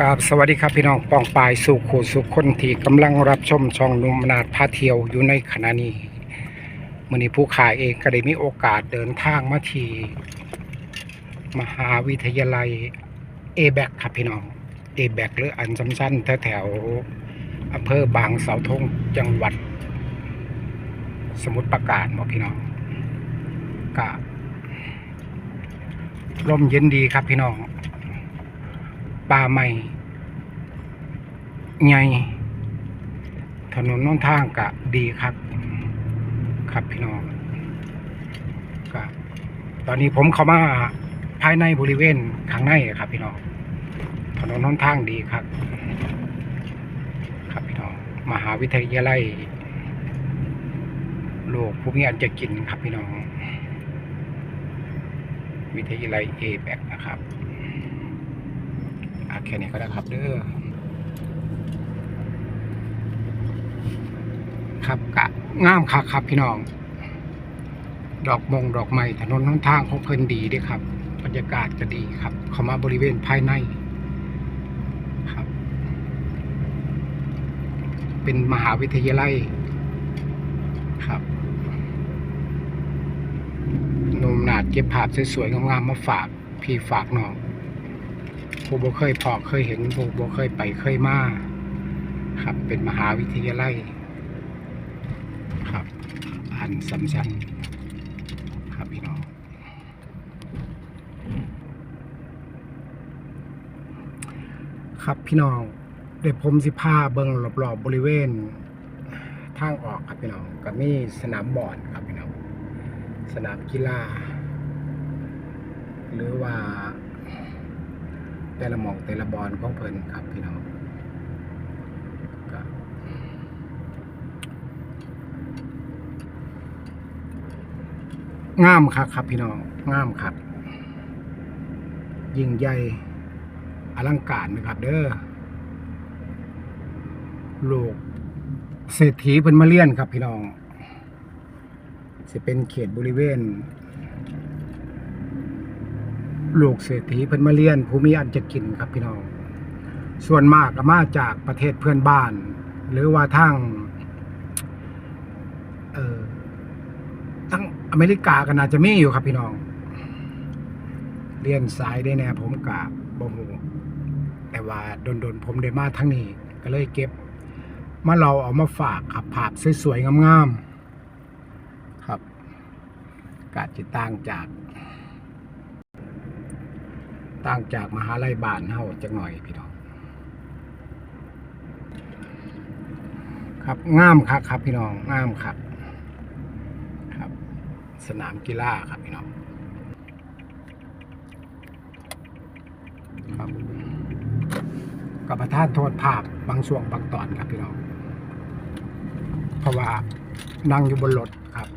กับสวัสดีครับพี่น้องปองปายสุขูสุขคนที่กำลังรับชมช่องนุ่มนาดพาเที่ยวอยู่ในขณะนี้มื่อนี้ผู้ขายเองก็ได้มีโอกาสเดินทางมาที่มหาวิทยาลัยเอแบกครับพี่น้องเอแบกหรืออันซัมซันแถวแถวอำเภอบางเสาธงจังหวัด สมุทรปราการบอกพี่น้องกะร่มเย็นดีครับพี่น้อง ป่าใหม่ใหญ่ถนนน้นทางกะดีครับ ครับพี่น้องก็ตอนนี้ผมเข้ามาภายในบริเวณข้างในครับ พี่น้องถนนน้นทางดีครับ ครับพี่น้องมหาวิทยาลัยโลกภูมิอันจะกินครับพี่น้อง วิทยาลัยเอแบกนะครับ อะแค่นี้ก็ได้ครับเด้อครับกะงามคักครับพี่น้อง ดอกมงดอกไม้ถนนหนทางของเพิ่นดีด้วยครับ บรรยากาศก็ดีครับ เข้ามาบริเวณภายในครับ เป็นมหาวิทยาลัยครับหนุ่มหนาดเก็บภาพสวยๆงามๆมาฝากพี่ฝากน้อง ผมบ่เคยพอเคยเห็นผมบ่เคยไปเคยมาครับ เป็นมหาวิทยาลัยครับอันสำคัญครับพี่น้องครับพี่น้องเดี๋ยวผมสิพาเบิ่งรอบๆบบริเวณทางออกครับพี่น้องก็มีสนามบอลครับพี่น้องสนามกีฬาหรือว่า แต่ละหมองแต่ละบอลของเพิ่นครับพี่น้องก็งามครับครับพี่น้องงามครับ ยิ่งใหญ่อลังการนะครับ เด้อลูกเศรษฐีเพิ่นมาเลี้ยนครับพี่น้องจะเป็นเขตบริเวณ ลูกเศรษฐีเพิ่นมาเรียนผู้มีอันจะกินครับพี่น้อง ส่วนมากก็มาจากประเทศเพื่อนบ้าน หรือว่าทางเอ่อทั้งอเมริกาก็น่าจะมีอยู่ครับพี่น้อง เรียนสายได้แน่ผมกะบ่ฮู้แต่ว่าโดนๆผมได้มาทั้งนี้ ก็เลยเก็บมาเราเอามาฝากครับภาพสวยๆงามๆครับ กาจิตต่างจาก ต่างจากมหาลัยบ้านเฮาจักหน่อยพี่น้องครับงามครับครับพี่น้องงามครับ ครับ สนามกีฬาครับพี่น้องครับกับประทานโทษภาพบางช่วงบางตอนครับพี่น้องเพราะว่านั่งอยู่บนรถครับ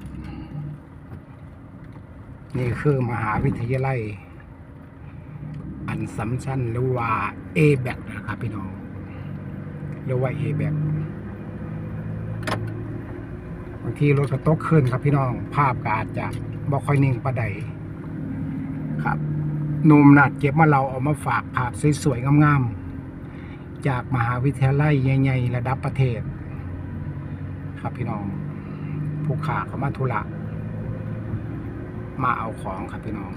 นี่คือมหาวิทยาลัย อันสำคัญหรือว่า a b a c นะครับพี่น้องเรียกว่า a b a c บางทีรถกระตกขึ้นครับพี่น้อง ภาพก็อาจจะบ่ค่อยนิ่งประใดครับหนุ่มนัดเก็บมาเราเอามาฝากภาพสวยๆงามๆจากมหาวิทยาลัยใหญ่ๆระดับประเทศ ครับพี่น้อง ผู้ขาเขามาธุระมาเอาของครับพี่น้อง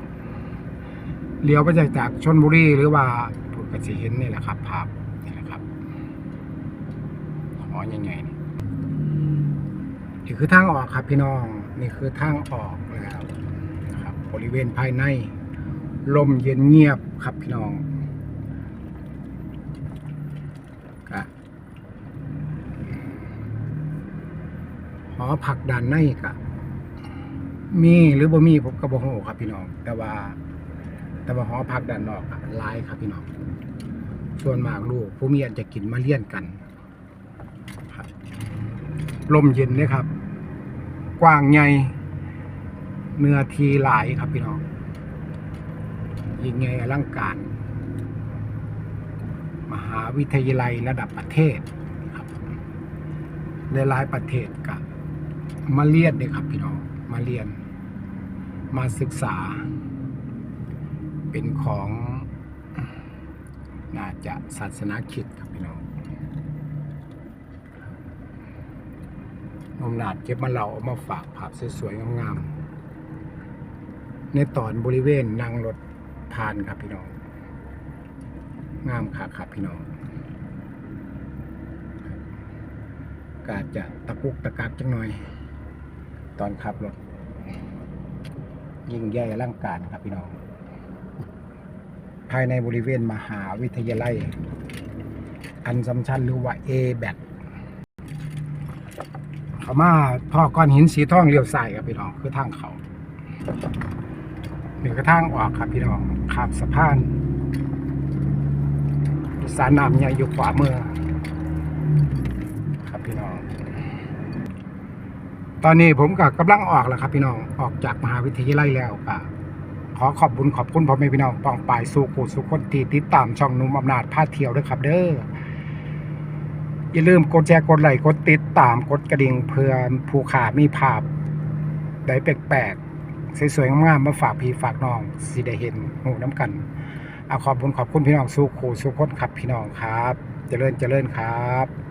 เลี้ยวไปจากจากชนบุรีหรือว่าผุดกระสีเห็นนี่แหละครับ ภาพนี่แหละครับหอใหญ่ๆนี่นี่คือทางออกครับพี่น้องนี่คือทางออกแล้วนะครับ บริเวณภายใน ลมเย็นเงียบครับพี่น้องก็หอผักด้านในก็มีหรือบ่มีผมก็บ่ฮู้ครับพี่น้อง แต่ว่า แต่ว่าหอพักด้านนอกอะหลายครับพี่น้องส่วนมากลูก ผู้มีอันจะกินมาเลี้ยนกันลมเย็นเลยครับ กว้างใหญ่เนื้อทีหลายครับพี่น้องยิ่งใหญ่อลังการ มหาวิทยาลัยระดับประเทศครับหลายประเทศกับมาเรียนเนี่ยครับพี่น้องมาเรียน มาศึกษา เป็นของน่าจะศาสนาคิดครับพี่น้องนมนาดเก็บมาเหล่าเอามาฝากภาพสวยๆงามๆในตอนบริเวณนั่งรถผ่านครับพี่น้อง งามค่ะครับพี่น้องก็อาจจะตะกุกตะกักจังหน่อย ตอนขับรถ ยิ่งใหญ่อลังการครับพี่น้อง ภายในบริเวณมหาวิทยาลัย อันสำชัญหรือว่า A แบตเขามาพ่อก้อนหินสีทองเลี้ยวซ้ายครับพี่น้องคือทางเขานี่ก็ทางออกครับพี่น้องขับสะพานสารน้ำใหญ่อยู่ขวามือครับพี่น้อง ตอนนี้ผมก็กำลังออกแล้วครับพี่น้องออกจากมหาวิทยาลัยแล้วก็ ขอขอบคุณขอบคุณพ่อแม่พี่น้องปองปายสู่กูสุขคนที่ติดตามช่องนุ่มอำนาจพาเที่ยวด้วยครับ เด้ออย่าลืมกดแชร์กดไลค์กดติดตามกดกระดิ่งเพื่อผู้ขามีภาพได้แปลกๆสวยๆงามๆมาฝากพี่ฝากน้องสิได้เห็นหูน้ำกันเอาขอบคุณขอบคุณพี่น้องสู่กูสุขคนครับพี่น้องครับเจริญเจริญครับ